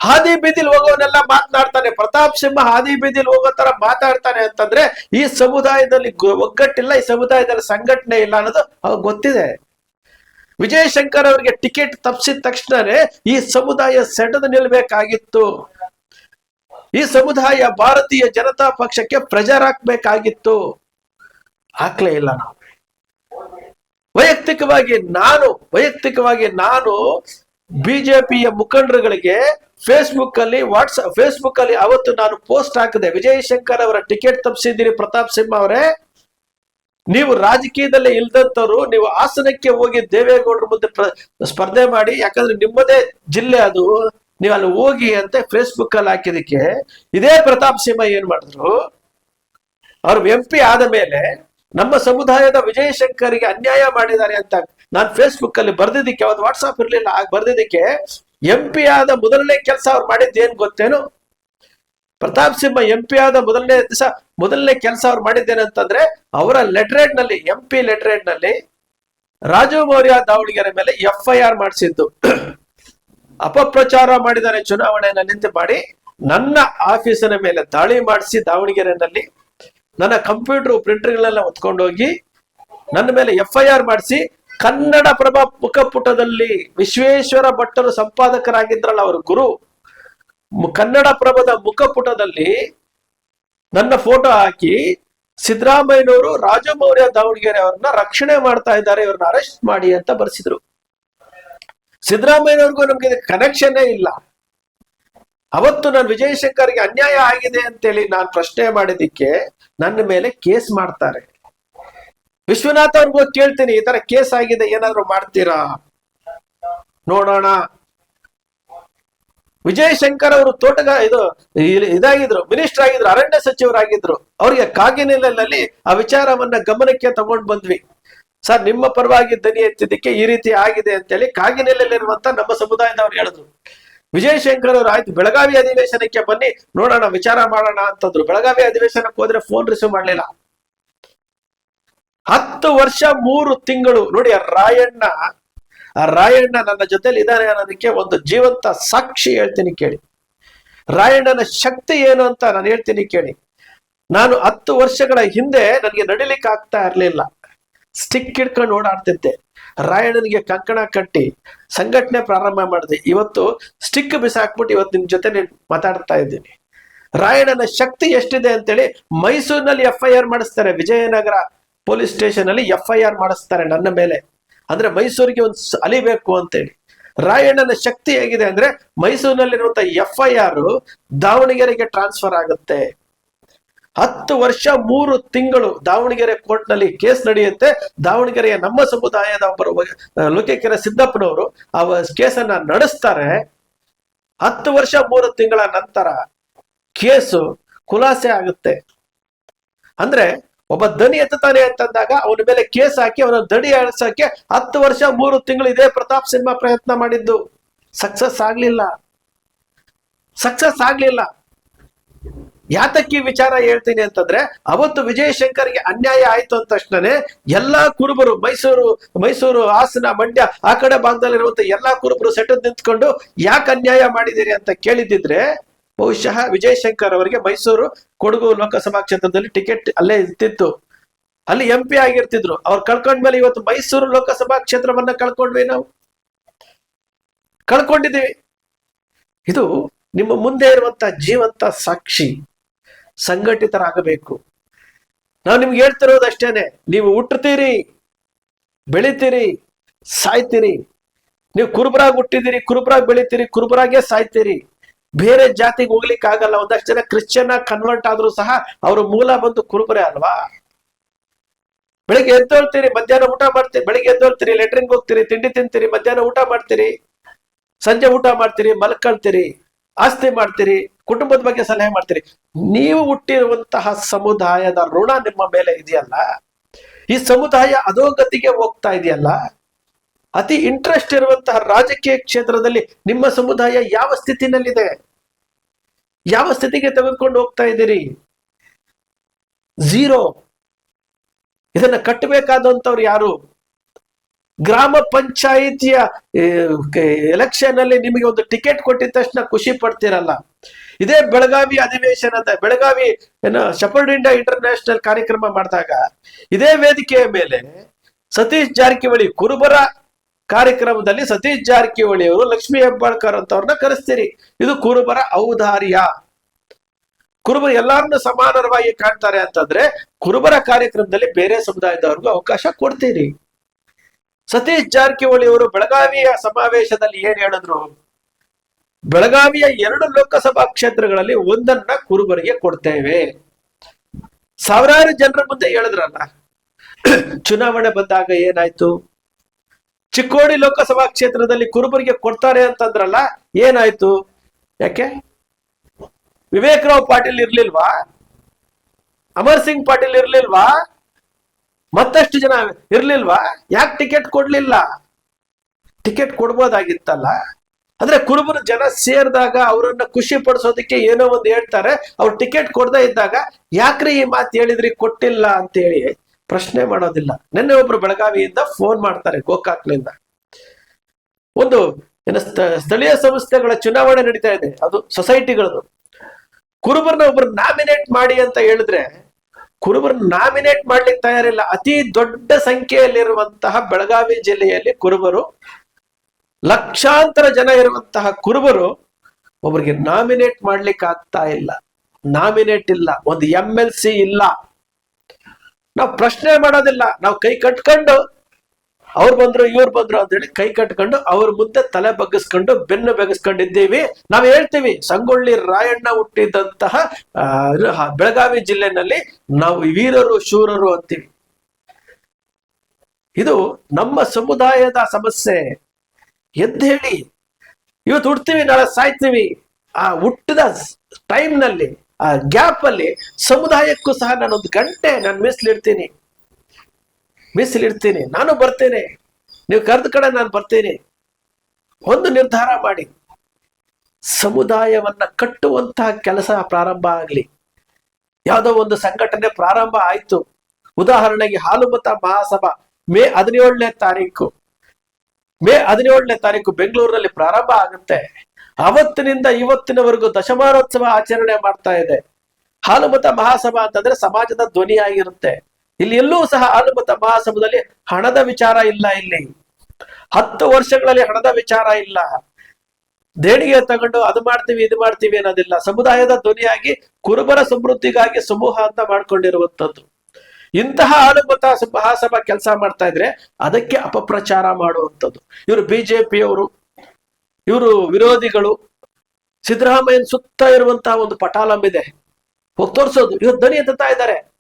ಹಾದಿ ಬೀದಿಲ್ ಹೋಗೋನೆಲ್ಲ ಮಾತನಾಡ್ತಾನೆ. ಪ್ರತಾಪ್ ಸಿಂಹ ಹಾದಿ ಬೀದಿಲ್ ಹೋಗೋ ತರ ಮಾತಾಡ್ತಾನೆ ಅಂತಂದ್ರೆ ಈ ಸಮುದಾಯದಲ್ಲಿ ಒಗ್ಗಟ್ಟಿಲ್ಲ, ಈ ಸಮುದಾಯದಲ್ಲಿ ಸಂಘಟನೆ ಇಲ್ಲ ಅನ್ನೋದು ಅವ್ರಿಗೆ ಗೊತ್ತಿದೆ. ವಿಜಯ್ ಶಂಕರ್ ಅವರಿಗೆ ಟಿಕೆಟ್ ತಪ್ಪಿಸಿದ ತಕ್ಷಣನೇ ಈ ಸಮುದಾಯ ಸೆಡದ ನಿಲ್ಬೇಕಾಗಿತ್ತು. ಈ ಸಮುದಾಯ ಭಾರತೀಯ ಜನತಾ ಪಕ್ಷಕ್ಕೆ ಪ್ರೆಜರ್ ಹಾಕ್ಬೇಕಾಗಿತ್ತು ಹಾಕ್ಲೇ ಇಲ್ಲ ನಾವು. ವೈಯಕ್ತಿಕವಾಗಿ ನಾನು ವೈಯಕ್ತಿಕವಾಗಿ ನಾನು ಬಿಜೆಪಿಯ ಮುಖಂಡರುಗಳಿಗೆ ಫೇಸ್ಬುಕ್ ಅಲ್ಲಿ ವಾಟ್ಸ್ಆಪ್ ಫೇಸ್ಬುಕ್ ಅಲ್ಲಿ ಅವತ್ತು ನಾನು ಪೋಸ್ಟ್ ಹಾಕಿದೆ. ವಿಜಯ್ ಶಂಕರ್ ಅವರ ಟಿಕೆಟ್ ತಪ್ಪಿಸಿದ್ದೀರಿ ಪ್ರತಾಪ್ ಸಿಂಹ ಅವರೇ. ನೀವು ರಾಜಕೀಯದಲ್ಲೇ ಇಲ್ದಂತವ್ರು ನೀವು ಹಾಸನಕ್ಕೆ ಹೋಗಿ ದೇವೇಗೌಡರ ಮುಂದೆ ಪ್ರ- ಸ್ಪರ್ಧೆ ಮಾಡಿ, ಯಾಕಂದ್ರೆ ನಿಮ್ಮದೇ ಜಿಲ್ಲೆ ಅದು, ನೀವು ಅಲ್ಲಿ ಹೋಗಿ ಅಂತ ಫೇಸ್ಬುಕ್ ಅಲ್ಲಿ ಹಾಕಿದಕ್ಕೆ ಇದೇ ಪ್ರತಾಪ್ ಸಿಂಹ ಏನ್ ಮಾಡಿದ್ರು? ಅವ್ರು ಎಂ ಪಿ ಆದ ಮೇಲೆ ನಮ್ಮ ಸಮುದಾಯದ ವಿಜಯ್ ಶಂಕರ್ಗೆ ಅನ್ಯಾಯ ಮಾಡಿದ್ದಾರೆ ಅಂತ ನಾನು ಫೇಸ್ಬುಕ್ ಅಲ್ಲಿ ಬರ್ದಿದ್ದಕ್ಕೆ ಅವತ್ತು ವಾಟ್ಸಾಪ್ ಇರಲಿಲ್ಲ, ಆಗ ಬರ್ದಿದ್ದಕ್ಕೆ ಎಂ ಪಿ ಆದ ಮೊದಲನೇ ಕೆಲಸ ಅವ್ರು ಮಾಡಿದ್ದು ಏನ್ ಗೊತ್ತೇನು? ಪ್ರತಾಪ್ ಸಿಂಹ ಎಂ ಪಿ ಆದ ಮೊದಲನೇ ದಿವಸ ಮೊದಲನೇ ಕೆಲಸ ಅವ್ರು ಮಾಡಿದ್ದೇನಂತಂದ್ರೆ ಅವರ ಲೆಟರೇಡ್ನಲ್ಲಿ ಎಂ ಪಿ ಲೆಟರೇಡ್ನಲ್ಲಿ ರಾಜೀವ್ ಮೌರ್ಯ ದಾವಣಗೆರೆ ಮೇಲೆ ಎಫ್ ಐ ಆರ್ ಮಾಡಿಸಿದ್ದು. ಅಪಪ್ರಚಾರ ಮಾಡಿದ್ದಾರೆ ಚುನಾವಣೆಯನ್ನು ನಿಂತು ಮಾಡಿ ನನ್ನ ಆಫೀಸಿನ ಮೇಲೆ ದಾಳಿ ಮಾಡಿಸಿ ದಾವಣಗೆರೆನಲ್ಲಿ ನನ್ನ ಕಂಪ್ಯೂಟರ್ ಪ್ರಿಂಟರ್ಗಳೆಲ್ಲ ಹೊತ್ಕೊಂಡೋಗಿ ನನ್ನ ಮೇಲೆ ಎಫ್ ಐ ಆರ್ ಮಾಡಿಸಿ ಕನ್ನಡ ಪ್ರಭ ಮುಖಪುಟದಲ್ಲಿ ವಿಶ್ವೇಶ್ವರ ಭಟ್ಟರು ಸಂಪಾದಕರಾಗಿದ್ರಲ್ಲ ಅವರು ಗುರು. ಕನ್ನಡ ಪ್ರಭದ ಮುಖಪುಟದಲ್ಲಿ ನನ್ನ ಫೋಟೋ ಹಾಕಿ ಸಿದ್ದರಾಮಯ್ಯನವರು ರಾಜಮೌರ್ಯ ದಾವಣಗೆರೆ ಅವ್ರನ್ನ ರಕ್ಷಣೆ ಮಾಡ್ತಾ ಇದ್ದಾರೆ, ಇವ್ರನ್ನ ಅರೆಸ್ಟ್ ಮಾಡಿ ಅಂತ ಬರೆಸಿದ್ರು. ಸಿದ್ದರಾಮಯ್ಯನವ್ರಿಗೂ ನಮ್ಗೆ ಕನೆಕ್ಷನ್ನೇ ಇಲ್ಲ. ಅವತ್ತು ನಾನು ವಿಜಯಶಂಕರ್ಗೆ ಅನ್ಯಾಯ ಆಗಿದೆ ಅಂತೇಳಿ ನಾನು ಪ್ರಶ್ನೆ ಮಾಡಿದ್ದಕ್ಕೆ ನನ್ನ ಮೇಲೆ ಕೇಸ್ ಮಾಡ್ತಾರೆ. ವಿಶ್ವನಾಥ್ ಅವ್ರಿಗೂ ಕೇಳ್ತೀನಿ, ಈ ತರ ಕೇಸ್ ಆಗಿದೆ, ಏನಾದ್ರು ಮಾಡ್ತೀರಾ? ನೋಡೋಣ. ವಿಜಯ್ ಶಂಕರ್ ಅವರು ತೋಟಗ ಇದು ಇದಾಗಿದ್ರು, ಮಿನಿಸ್ಟರ್ ಆಗಿದ್ರು, ಅರಣ್ಯ ಸಚಿವರಾಗಿದ್ರು. ಅವ್ರಿಗೆ ಕಾಗಿನೆಲೆಯಲ್ಲಿ ಆ ವಿಚಾರವನ್ನ ಗಮನಕ್ಕೆ ತಗೊಂಡ್ ಬಂದ್ವಿ. ಸರ್, ನಿಮ್ಮ ಪರವಾಗಿ ದನಿ ಎತ್ತಿದ್ದಕ್ಕೆ ಈ ರೀತಿ ಆಗಿದೆ ಅಂತೇಳಿ ಕಾಗಿನೆಲೆಯಲ್ಲಿರುವಂತ ನಮ್ಮ ಸಮುದಾಯದವ್ರು ಹೇಳಿದ್ರು. ವಿಜಯ್ ಶಂಕರ್ ಅವರು ಆಯ್ತು, ಬೆಳಗಾವಿ ಅಧಿವೇಶನಕ್ಕೆ ಬನ್ನಿ, ನೋಡೋಣ, ವಿಚಾರ ಮಾಡೋಣ ಅಂತಂದ್ರು. ಬೆಳಗಾವಿ ಅಧಿವೇಶನಕ್ಕೆ ಹೋದ್ರೆ ಫೋನ್ ರಿಸೀವ್ ಮಾಡ್ಲಿಲ್ಲ. ಹತ್ತು ವರ್ಷ ಮೂರು ತಿಂಗಳು. ನೋಡಿ, ಆ ರಾಯಣ್ಣ ಆ ರಾಯಣ್ಣ ನನ್ನ ಜೊತೆಲಿ ಇದ್ದಾನೆ ಅನ್ನೋದಕ್ಕೆ ಒಂದು ಜೀವಂತ ಸಾಕ್ಷಿ ಹೇಳ್ತೀನಿ ಕೇಳಿ. ರಾಯಣ್ಣನ ಶಕ್ತಿ ಏನು ಅಂತ ನಾನು ಹೇಳ್ತೀನಿ ಕೇಳಿ. ನಾನು ಹತ್ತು ವರ್ಷಗಳ ಹಿಂದೆ ನನಗೆ ನಡಿಲಿಕ್ಕೆ ಆಗ್ತಾ ಇರಲಿಲ್ಲ. ಸ್ಟಿಕ್ ಹಿಡ್ಕೊಂಡು ಓಡಾಡ್ತಿದ್ದೆ. ರಾಯಣ್ಣನಿಗೆ ಕಂಕಣ ಕಟ್ಟಿ ಸಂಘಟನೆ ಪ್ರಾರಂಭ ಮಾಡಿದೆ. ಇವತ್ತು ಸ್ಟಿಕ್ ಬಿಸಾಕ್ಬಿಟ್ಟು ಇವತ್ತು ನಿಮ್ ಜೊತೆ ಮಾತಾಡ್ತಾ ಇದ್ದೀನಿ. ರಾಯಣ್ಣನ ಶಕ್ತಿ ಎಷ್ಟಿದೆ ಅಂತೇಳಿ ಮೈಸೂರಿನಲ್ಲಿ ಎಫ್ ಐ ಆರ್ ಮಾಡಿಸ್ತಾರೆ ವಿಜಯನಗರ ಪೊಲೀಸ್ ಸ್ಟೇಷನ್ ಅಲ್ಲಿ ಎಫ್ ಐ ಆರ್ ಮಾಡಿಸ್ತಾರೆ ನನ್ನ ಮೇಲೆ. ಅಂದ್ರೆ ಮೈಸೂರಿಗೆ ಒಂದು ಅಲಿಬೇಕು ಅಂತೇಳಿ. ರಾಯಣ್ಣನ ಶಕ್ತಿ ಹೇಗಿದೆ ಅಂದ್ರೆ ಮೈಸೂರಿನಲ್ಲಿರುವಂತ ಎಫ್ ಐ ಆರ್ ದಾವಣಗೆರೆಗೆ ಟ್ರಾನ್ಸ್ಫರ್ ಆಗುತ್ತೆ. ಹತ್ತು ವರ್ಷ ಮೂರು ತಿಂಗಳು ದಾವಣಗೆರೆ ಕೋರ್ಟ್ನಲ್ಲಿ ಕೇಸ್ ನಡೆಯುತ್ತೆ. ದಾವಣಗೆರೆಯ ನಮ್ಮ ಸಮುದಾಯದ ಒಬ್ಬರು ಲೋಕೇಕೆರೆ ಸಿದ್ದಪ್ಪನವರು ಆ ಕೇಸನ್ನ ನಡೆಸ್ತಾರೆ. ಹತ್ತು ವರ್ಷ ಮೂರು ತಿಂಗಳ ನಂತರ ಕೇಸು ಖುಲಾಸೆ ಆಗುತ್ತೆ. ಅಂದ್ರೆ ಒಬ್ಬ ದನಿ ಎತ್ತಾನೆ ಅಂತಂದಾಗ ಅವನ ಮೇಲೆ ಕೇಸ್ ಹಾಕಿ, ಅವನ ದಡಿ ಅಳಿಸಕ್ಕೆ ಹತ್ತು ವರ್ಷ, ಮೂರು ತಿಂಗಳು ಇದೇ ಪ್ರತಾಪ್ ಸಿನಿಮಾ ಪ್ರಯತ್ನ ಮಾಡಿದ್ದು. ಸಕ್ಸಸ್ ಆಗ್ಲಿಲ್ಲ. ಸಕ್ಸಸ್ ಆಗ್ಲಿಲ್ಲ. ಯಾತಕ್ಕೆ ವಿಚಾರ ಹೇಳ್ತೀನಿ ಅಂತಂದ್ರೆ, ಅವತ್ತು ವಿಜಯ್ ಶಂಕರ್ಗೆ ಅನ್ಯಾಯ ಆಯ್ತು ಅಂದ ತಕ್ಷಣನೇ ಎಲ್ಲಾ ಕುರುಬರು, ಮೈಸೂರು ಮೈಸೂರು ಹಾಸನ, ಮಂಡ್ಯ, ಆ ಕಡೆ ಭಾಗದಲ್ಲಿರುವಂತ ಎಲ್ಲಾ ಕುರುಬರು ಸೆಟದ್ ನಿಂತ್ಕೊಂಡು ಯಾಕೆ ಅನ್ಯಾಯ ಮಾಡಿದಿರಿ ಅಂತ ಕೇಳಿದಿದ್ರೆ ಬಹುಶಃ ವಿಜಯ್ ಶಂಕರ್ ಅವರಿಗೆ ಮೈಸೂರು ಕೊಡಗು ಲೋಕಸಭಾ ಕ್ಷೇತ್ರದಲ್ಲಿ ಟಿಕೆಟ್ ಅಲ್ಲೇ ಇರ್ತಿತ್ತು. ಅಲ್ಲಿ ಎಂ ಪಿ ಆಗಿರ್ತಿದ್ರು. ಅವ್ರು ಕಳ್ಕೊಂಡ್ಮೇಲೆ ಇವತ್ತು ಮೈಸೂರು ಲೋಕಸಭಾ ಕ್ಷೇತ್ರವನ್ನ ಕಳ್ಕೊಂಡ್ವಿ ನಾವು. ಕಳ್ಕೊಂಡಿದ್ದೀವಿ. ಇದು ನಿಮ್ಮ ಮುಂದೆ ಇರುವಂತ ಜೀವಂತ ಸಾಕ್ಷಿ, ಸಂಘಟಿತರಾಗಬೇಕು. ನಾವು ನಿಮ್ಗೆ ಹೇಳ್ತಿರೋದು ಅಷ್ಟೇನೆ ನೀವು ಹುಟ್ಟುತ್ತೀರಿ ಬೆಳಿತೀರಿ, ಸಾಯ್ತೀರಿ. ನೀವು ಕುರುಬರಾಗಿ ಹುಟ್ಟಿದ್ದೀರಿ ಕುರುಬರಾಗಿ ಬೆಳಿತೀರಿ, ಕುರುಬರಾಗೇ ಸಾಯ್ತೀರಿ. ಬೇರೆ ಜಾತಿಗೆ ಹೋಗ್ಲಿಕ್ಕೆ ಆಗಲ್ಲ, ಒಂದಷ್ಟು ಜನ ಕ್ರಿಶ್ಚಿಯನ್ ಕನ್ವರ್ಟ್ ಆದ್ರೂ ಸಹ ಅವ್ರ ಮೂಲ ಬಂದು ಕುರುಬರೇ ಅಲ್ವಾ? ಬೆಳಿಗ್ಗೆ ಎದ್ದೋಳ್ತೀರಿ ಮಧ್ಯಾಹ್ನ ಊಟ ಮಾಡ್ತೀರಿ, ಬೆಳಿಗ್ಗೆ ಎದ್ದೋಳ್ತೀರಿ ಲೆಟ್ರಿಂಗ್ ಹೋಗ್ತೀರಿ, ತಿಂಡಿ ತಿಂತೀರಿ, ಮಧ್ಯಾಹ್ನ ಊಟ ಮಾಡ್ತೀರಿ, ಸಂಜೆ ಊಟ ಮಾಡ್ತೀರಿ, ಮಲ್ಕೊಳ್ತೀರಿ, ಆಸ್ತಿ ಮಾಡ್ತೀರಿ, ಕುಟುಂಬದ ಬಗ್ಗೆ ಸಲಹೆ ಮಾಡ್ತೀರಿ. ನೀವು ಹುಟ್ಟಿರುವಂತಹ ಸಮುದಾಯದ ಋಣ ನಿಮ್ಮ ಮೇಲೆ ಇದೆಯಲ್ಲ? ಈ ಸಮುದಾಯ ಅಧೋಗತಿಗೆ ಹೋಗ್ತಾ ಇದೆಯಲ್ಲ? ಅತಿ ಇಂಟ್ರೆಸ್ಟ್ ಇರುವಂತಹ ರಾಜಕೀಯ ಕ್ಷೇತ್ರದಲ್ಲಿ ನಿಮ್ಮ ಸಮುದಾಯ ಯಾವ ಸ್ಥಿತಿನಲ್ಲಿದೆ? ಯಾವ ಸ್ಥಿತಿಗೆ ತೆಗೆದುಕೊಂಡು ಹೋಗ್ತಾ ಇದ್ದೀರಿ? ಝೀರೋ ಇದನ್ನ ಕಟ್ಟಬೇಕಾದಂಥವ್ರು ಯಾರು? ಗ್ರಾಮ ಪಂಚಾಯಿತಿಯ ಎಲೆಕ್ಷನ್ ಅಲ್ಲಿ ನಿಮಗೆ ಒಂದು ಟಿಕೆಟ್ ಕೊಟ್ಟಿದ ತಕ್ಷಣ ಖುಷಿ ಪಡ್ತಿರಲ್ಲ. ಇದೇ ಬೆಳಗಾವಿ ಅಧಿವೇಶನದ, ಬೆಳಗಾವಿ, ಏನೋ ಶಪರ್ಡ್ ಇಂಟರ್ನ್ಯಾಷನಲ್ ಕಾರ್ಯಕ್ರಮ ಮಾಡಿದಾಗ, ಇದೇ ವೇದಿಕೆಯ ಮೇಲೆ ಸತೀಶ್ ಜಾರಕಿಹೊಳಿ ಕುರುಬರ ಕಾರ್ಯಕ್ರಮದಲ್ಲಿ ಸತೀಶ್ ಜಾರಕಿಹೊಳಿ ಅವರು ಲಕ್ಷ್ಮೀ ಹೆಬ್ಬಾಳ್ಕರ್ ಅಂತವ್ರನ್ನ ಕರೆಸ್ತೀರಿ. ಇದು ಕುರುಬರ ಔದಾರ್ಯ. ಕುರುಬರು ಎಲ್ಲಾರನ್ನು ಸಮಾನರವಾಗಿ ಕಾಣ್ತಾರೆ ಅಂತಂದ್ರೆ ಕುರುಬರ ಕಾರ್ಯಕ್ರಮದಲ್ಲಿ ಬೇರೆ ಸಮುದಾಯದವ್ರಿಗೂ ಅವಕಾಶ ಕೊಡ್ತೀರಿ. ಸತೀಶ್ ಜಾರಕಿಹೊಳಿ ಅವರು ಬೆಳಗಾವಿಯ ಸಮಾವೇಶದಲ್ಲಿ ಏನ್ ಹೇಳಿದ್ರು? ಬೆಳಗಾವಿಯ ಎರಡು ಲೋಕಸಭಾ ಕ್ಷೇತ್ರಗಳಲ್ಲಿ ಒಂದನ್ನ ಕುರುಬರಿಗೆ ಕೊಡ್ತೇವೆ. ಸಾವಿರಾರು ಜನರ ಮುಂದೆ ಹೇಳಿದ್ರಲ್ಲ. ಚುನಾವಣೆ ಬಂದಾಗ ಏನಾಯ್ತು? ಚಿಕ್ಕೋಡಿ ಲೋಕಸಭಾ ಕ್ಷೇತ್ರದಲ್ಲಿ ಕುರುಬರಿಗೆ ಕೊಡ್ತಾರೆ ಅಂತಂದ್ರಲ್ಲ, ಏನಾಯ್ತು? ಯಾಕೆ? ವಿವೇಕರಾವ್ ಪಾಟೀಲ್ ಇರ್ಲಿಲ್ವಾ? ಅಮರ್ ಸಿಂಗ್ ಪಾಟೀಲ್ ಇರ್ಲಿಲ್ವಾ? ಮತ್ತಷ್ಟು ಜನ ಇರ್ಲಿಲ್ವಾ? ಯಾಕೆ ಟಿಕೆಟ್ ಕೊಡ್ಲಿಲ್ಲ? ಟಿಕೆಟ್ ಕೊಡ್ಬೋದಾಗಿತ್ತಲ್ಲ? ಅಂದ್ರೆ ಕುರುಬರು ಜನ ಸೇರಿದಾಗ ಅವರನ್ನ ಖುಷಿ ಪಡಿಸೋದಕ್ಕೆ ಏನೋ ಒಂದು ಹೇಳ್ತಾರೆ. ಅವ್ರು ಟಿಕೆಟ್ ಕೊಡ್ದೇ ಇದ್ದಾಗ, ಯಾಕ್ರಿ ಈ ಮಾತು ಹೇಳಿದ್ರಿ, ಕೊಟ್ಟಿಲ್ಲ ಅಂತ ಹೇಳಿ ಪ್ರಶ್ನೆ ಮಾಡೋದಿಲ್ಲ. ನಿನ್ನೆ ಒಬ್ರು ಬೆಳಗಾವಿಯಿಂದ ಫೋನ್ ಮಾಡ್ತಾರೆ ಗೋಕಾಕ್ನಿಂದ. ಒಂದು ಸ್ಥಳೀಯ ಸಂಸ್ಥೆಗಳ ಚುನಾವಣೆ ನಡೀತಾ ಇದೆ. ಅದು ಸೊಸೈಟಿಗಳದು ಕುರುಬರನ್ನ ಒಬ್ರು ನಾಮಿನೇಟ್ ಮಾಡಿ ಅಂತ ಹೇಳಿದ್ರೆ, ಕುರುಬರನ್ನ ನಾಮಿನೇಟ್ ಮಾಡ್ಲಿಕ್ಕೆ ತಯಾರಿಲ್ಲ. ಅತಿ ದೊಡ್ಡ ಸಂಖ್ಯೆಯಲ್ಲಿರುವಂತಹ ಬೆಳಗಾವಿ ಜಿಲ್ಲೆಯಲ್ಲಿ ಕುರುಬರು, ಲಕ್ಷಾಂತರ ಜನ ಇರುವಂತಹ ಕುರುಬರು ಒಬ್ಬರಿಗೆ ನಾಮಿನೇಟ್ ಮಾಡ್ಲಿಕ್ಕೆ ಆಗ್ತಾ ಇಲ್ಲ. ನಾಮಿನೇಟ್ ಇಲ್ಲ. ಒಂದು ಎಂ ಸಿ ಇಲ್ಲ. ನಾವು ಪ್ರಶ್ನೆ ಮಾಡೋದಿಲ್ಲ. ನಾವು ಕೈ ಕಟ್ಕೊಂಡು ಅವ್ರು ಬಂದ್ರು, ಇವ್ರು ಬಂದ್ರು ಅಂತ ಹೇಳಿ ಕೈ ಕಟ್ಕೊಂಡು ಅವ್ರ ಮುಂದೆ ತಲೆ ಬಗ್ಗಿಸ್ಕೊಂಡು, ಬೆನ್ನು ಬಗ್ಗಿಸ್ಕೊಂಡಿದ್ದೀವಿ ನಾವು ಹೇಳ್ತೀವಿ, ಸಂಗೊಳ್ಳಿ ರಾಯಣ್ಣ ಹುಟ್ಟಿದಂತಹ ಬೆಳಗಾವಿ ಜಿಲ್ಲೆನಲ್ಲಿ ನಾವು ವೀರರು, ಶೂರರು ಅಂತೀವಿ. ಇದು ನಮ್ಮ ಸಮುದಾಯದ ಸಮಸ್ಯೆ. ಎದ್ದೇಳಿ ಇವತ್ತು ಹುಡ್ತೀವಿ, ನಾಳೆ ಸಾಯ್ತೀವಿ. ಆ, ಹುಟ್ಟಿದ ಟೈಮ್ನಲ್ಲಿ ಆ ಗ್ಯಾಪ್ ಅಲ್ಲಿ ಸಮುದಾಯಕ್ಕೂ ಸಹ ನಾನೊಂದು ಗಂಟೆ ನಾನು ಮೀಸಲಿಡ್ತೀನಿ. ಮೀಸಲಿಡ್ತೀನಿ. ನಾನು ಬರ್ತೇನೆ. ನೀವು ಕರೆದ ಕಡೆ ನಾನು ಬರ್ತೇನೆ. ಒಂದು ನಿರ್ಧಾರ ಮಾಡಿ. ಸಮುದಾಯವನ್ನ ಕಟ್ಟುವಂತಹ ಕೆಲಸ ಪ್ರಾರಂಭ ಆಗಲಿ. ಯಾವುದೋ ಒಂದು ಸಂಘಟನೆ ಪ್ರಾರಂಭ ಆಯ್ತು. ಉದಾಹರಣೆಗೆ ಹಾಲುಮತ ಮಹಾಸಭಾ ಮೇ ಹದಿನೇಳನೇ ತಾರೀಕು. ಮೇ ಹದಿನೇಳನೇ ತಾರೀಕು ಬೆಂಗಳೂರಿನಲ್ಲಿ ಪ್ರಾರಂಭ ಆಗುತ್ತೆ. ಅವತ್ತಿನಿಂದ ಇವತ್ತಿನವರೆಗೂ ದಶಮಾನೋತ್ಸವ ಆಚರಣೆ ಮಾಡ್ತಾ ಇದೆ. ಹಾಲುಮತ ಮಹಾಸಭಾ ಅಂತಂದ್ರೆ ಸಮಾಜದ ಧ್ವನಿ ಆಗಿರುತ್ತೆ ಇಲ್ಲಿ ಎಲ್ಲೂ ಸಹ ಹಾಲುಮತ ಮಹಾಸಭದಲ್ಲಿ ಹಣದ ವಿಚಾರ ಇಲ್ಲ ಇಲ್ಲಿ. ಹತ್ತು ವರ್ಷಗಳಲ್ಲಿ ಹಣದ ವಿಚಾರ ಇಲ್ಲ. ದೇಣಿಗೆ ತಗೊಂಡು ಅದು ಮಾಡ್ತೀವಿ, ಇದು ಮಾಡ್ತೀವಿ ಅನ್ನೋದಿಲ್ಲ. ಸಮುದಾಯದ ಧ್ವನಿಯಾಗಿ, ಕುರುಬರ ಸಮೃದ್ಧಿಗಾಗಿ ಸಮೂಹ ಅಂತ ಮಾಡ್ಕೊಂಡಿರುವಂತದ್ದು ಇಂತಹ ಅನುಮತ ಮಹಾಸಭಾ ಕೆಲಸ ಮಾಡ್ತಾ ಇದ್ರೆ ಅದಕ್ಕೆ ಅಪಪ್ರಚಾರ ಮಾಡುವಂಥದ್ದು. ಇವರು ಬಿಜೆಪಿಯವರು ಇವರು ವಿರೋಧಿಗಳು ಸಿದ್ದರಾಮಯ್ಯನ ಸುತ್ತ ಇರುವಂತಹ ಒಂದು ಪಟಾಲಂಬಿದೆ ತೋರಿಸೋದು ಇವರು ಧ್ವನಿ ಎತ್ತಾ ಇದ್ದಾರೆ.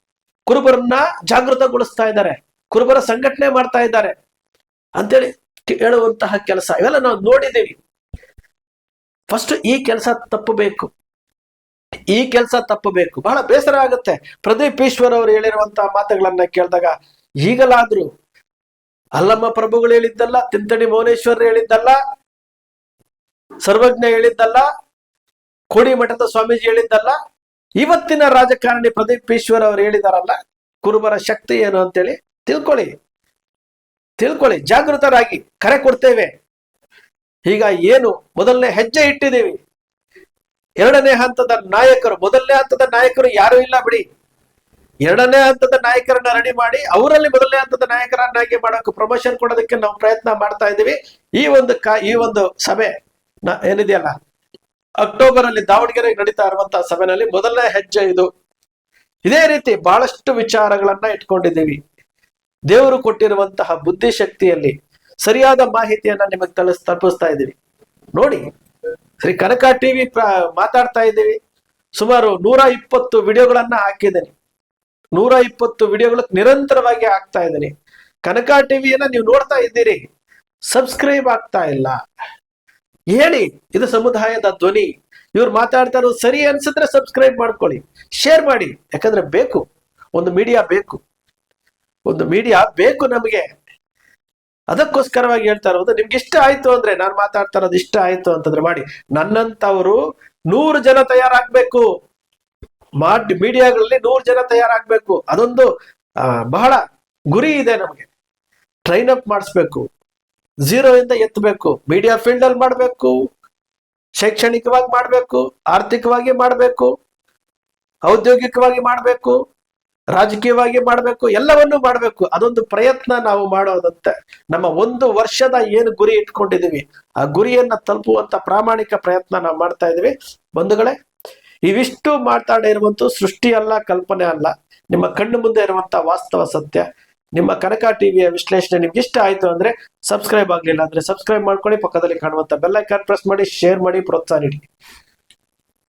ಕುರುಬರನ್ನ ಜಾಗೃತಗೊಳಿಸ್ತಾ ಇದ್ದಾರೆ. ಕುರುಬರ ಸಂಘಟನೆ ಮಾಡ್ತಾ ಇದ್ದಾರೆ. ಅಂತೇಳಿ ಹೇಳುವಂತಹ ಕೆಲಸ. ಇವೆಲ್ಲ ನಾವು ನೋಡಿದ್ದೀವಿ. ಫಸ್ಟ್ ಈ ಕೆಲಸ ತಪ್ಪಬೇಕು. ಈ ಕೆಲಸ ತಪ್ಪಬೇಕು. ಬಹಳ ಬೇಸರ ಆಗುತ್ತೆ. ಪ್ರದೀಪ್ ಈಶ್ವರ್ ಅವರು ಹೇಳಿರುವಂತಹ ಮಾತುಗಳನ್ನ ಕೇಳಿದಾಗ, ಈಗಲಾದ್ರೂ ಅಲ್ಲಮ್ಮ ಪ್ರಭುಗಳು ಹೇಳಿದ್ದಲ್ಲ, ತಿಂತಣಿ ಮೌನೇಶ್ವರ್ ಹೇಳಿದ್ದಲ್ಲ ಸರ್ವಜ್ಞ ಹೇಳಿದ್ದಲ್ಲ, ಕೋಡಿ ಮಠದ ಸ್ವಾಮೀಜಿ ಹೇಳಿದ್ದಲ್ಲ, ಇವತ್ತಿನ ರಾಜಕಾರಣಿ ಪ್ರದೀಪ್ ಈಶ್ವರ್ ಅವರು ಹೇಳಿದಾರಲ್ಲ, ಕುರುಬರ ಶಕ್ತಿ ಏನು ಅಂತೇಳಿ ತಿಳ್ಕೊಳ್ಳಿ. ತಿಳ್ಕೊಳ್ಳಿ, ಜಾಗೃತರಾಗಿ ಕರೆ ಕೊಡ್ತೇವೆ. ಈಗ ಏನು, ಮೊದಲನೇ ಹೆಜ್ಜೆ ಇಟ್ಟಿದ್ದೀವಿ. ಎರಡನೇ ಹಂತದ ನಾಯಕರು, ಮೊದಲನೇ ಹಂತದ ನಾಯಕರು ಯಾರು ಇಲ್ಲ ಬಿಡಿ. ಎರಡನೇ ಹಂತದ ನಾಯಕರನ್ನ ರೆಡಿ ಮಾಡಿ, ಅವರಲ್ಲಿ ಮೊದಲನೇ ಹಂತದ ನಾಯಕರನ್ನಾಗಿ ಮಾಡೋಕೆ ಪ್ರಮೋಷನ್ ಕೊಡೋದಕ್ಕೆ ನಾವು ಪ್ರಯತ್ನ ಮಾಡ್ತಾ ಇದ್ದೀವಿ. ಈ ಒಂದು ಕಾ, ಈ ಒಂದು ಸಭೆ ನ- ಏನಿದೆಯಲ್ಲ? ಅಕ್ಟೋಬರ್ ಅಲ್ಲಿ ದಾವಣಗೆರೆ ನಡೀತಾ ಇರುವಂತಹ ಸಭೆನಲ್ಲಿ ಮೊದಲನೇ ಹೆಜ್ಜೆ ಇದು. ಇದೇ ರೀತಿ ಬಹಳಷ್ಟು ವಿಚಾರಗಳನ್ನ ಇಟ್ಕೊಂಡಿದ್ದೀವಿ. ದೇವರು ಕೊಟ್ಟಿರುವಂತಹ ಬುದ್ಧಿಶಕ್ತಿಯಲ್ಲಿ ಸರಿಯಾದ ಮಾಹಿತಿಯನ್ನ ನಿಮಗೆ ತಲುಸ್, ತಲುಪಿಸ್ತಾ ಇದ್ದೀವಿ. ನೋಡಿ, ಶ್ರೀ ಕನಕ ಟಿವಿ ಮಾತಾಡ್ತಾ ಇದ್ದೀವಿ. ಸುಮಾರು ನೂರ ಇಪ್ಪತ್ತು ವಿಡಿಯೋಗಳನ್ನ ಹಾಕಿದ್ದೀನಿ. ನೂರ ಇಪ್ಪತ್ತು ವಿಡಿಯೋಗಳು ನಿರಂತರವಾಗಿ ಹಾಕ್ತಾ ಇದ್ದೀನಿ. ಕನಕ ಟಿವಿಯನ್ನ ನೀವು ನೋಡ್ತಾ ಇದ್ದೀರಿ. ಸಬ್ಸ್ಕ್ರೈಬ್ ಆಗ್ತಾ ಇಲ್ಲ. ಹೇಳಿ, ಇದು ಸಮುದಾಯದ ಧ್ವನಿ. ಇವ್ರು ಮಾತಾಡ್ತಾ ಇರೋದು ಸರಿ ಅನ್ಸಿದ್ರೆ ಸಬ್ಸ್ಕ್ರೈಬ್ ಮಾಡ್ಕೊಳ್ಳಿ. ಶೇರ್ ಮಾಡಿ. ಯಾಕಂದ್ರೆ ಬೇಕು. ಒಂದು ಮೀಡಿಯಾ ಬೇಕು. ಒಂದು ಮೀಡಿಯಾ ಬೇಕು ನಮಗೆ. ಅದಕ್ಕೋಸ್ಕರವಾಗಿ ಹೇಳ್ತಾ ಇರೋದು, ನಿಮ್ಗೆ ಇಷ್ಟ ಆಯ್ತು ಅಂದ್ರೆ, ನಾನು ಮಾತಾಡ್ತಾ ಇರೋದು ಇಷ್ಟ ಆಯ್ತು ಅಂತಂದ್ರೆ ಮಾಡಿ. ನನ್ನಂತವರು ನೂರು ಜನ ತಯಾರಾಗ್ಬೇಕು. ಮಾಡಿ ಮೀಡಿಯಾಗಳಲ್ಲಿ ನೂರು ಜನ ತಯಾರಾಗ್ಬೇಕು. ಅದೊಂದು ಬಹಳ ಗುರಿ ಇದೆ ನಮಗೆ. ಟ್ರೈನ್ ಅಪ್ ಮಾಡಿಸ್ಬೇಕು. ಝೀರೋ ಇಂದ ಎತ್ತಬೇಕು. ಮೀಡಿಯಾ ಫೀಲ್ಡ್ ಅಲ್ಲಿ ಮಾಡಬೇಕು. ಶೈಕ್ಷಣಿಕವಾಗಿ ಮಾಡಬೇಕು. ಆರ್ಥಿಕವಾಗಿ ಮಾಡಬೇಕು. ಔದ್ಯೋಗಿಕವಾಗಿ ಮಾಡಬೇಕು. ರಾಜಕೀಯವಾಗಿ ಮಾಡಬೇಕು. ಎಲ್ಲವನ್ನೂ ಮಾಡಬೇಕು. ಅದೊಂದು ಪ್ರಯತ್ನ ನಾವು ಮಾಡೋದಂತೆ. ನಮ್ಮ ಒಂದು ವರ್ಷದ ಏನು ಗುರಿ ಇಟ್ಕೊಂಡಿದೀವಿ ಆ ಗುರಿಯನ್ನ ತಲುಪುವಂತ ಪ್ರಾಮಾಣಿಕ ಪ್ರಯತ್ನ ನಾವು ಮಾಡ್ತಾ ಇದೀವಿ ಬಂಧುಗಳೇ, ಇವಿಷ್ಟು ಮಾತಾಡಿರುವಂತ ಸೃಷ್ಟಿ ಅಲ್ಲ, ಕಲ್ಪನೆ ಅಲ್ಲ. ನಿಮ್ಮ ಕಣ್ಣು ಮುಂದೆ ಇರುವಂತ ವಾಸ್ತವ ಸತ್ಯ. ನಿಮ್ಮ ಕನಕ ಟಿವಿಯ ವಿಶ್ಲೇಷಣೆ ನಿಮ್ಗೆ ಇಷ್ಟ ಆಯ್ತು ಅಂದ್ರೆ ಸಬ್ಸ್ಕ್ರೈಬ್ ಆಗ್ಲಿಲ್ಲ ಅಂದ್ರೆ ಸಬ್ಸ್ಕ್ರೈಬ್ ಮಾಡ್ಕೊಳ್ಳಿ, ಪಕ್ಕದಲ್ಲಿ ಕಾಣುವಂತ ಬೆಲ್ ಐಕಾನ್ ಪ್ರೆಸ್ ಮಾಡಿ ಶೇರ್ ಮಾಡಿ, ಪ್ರೋತ್ಸಾಹ ನೀಡಿ.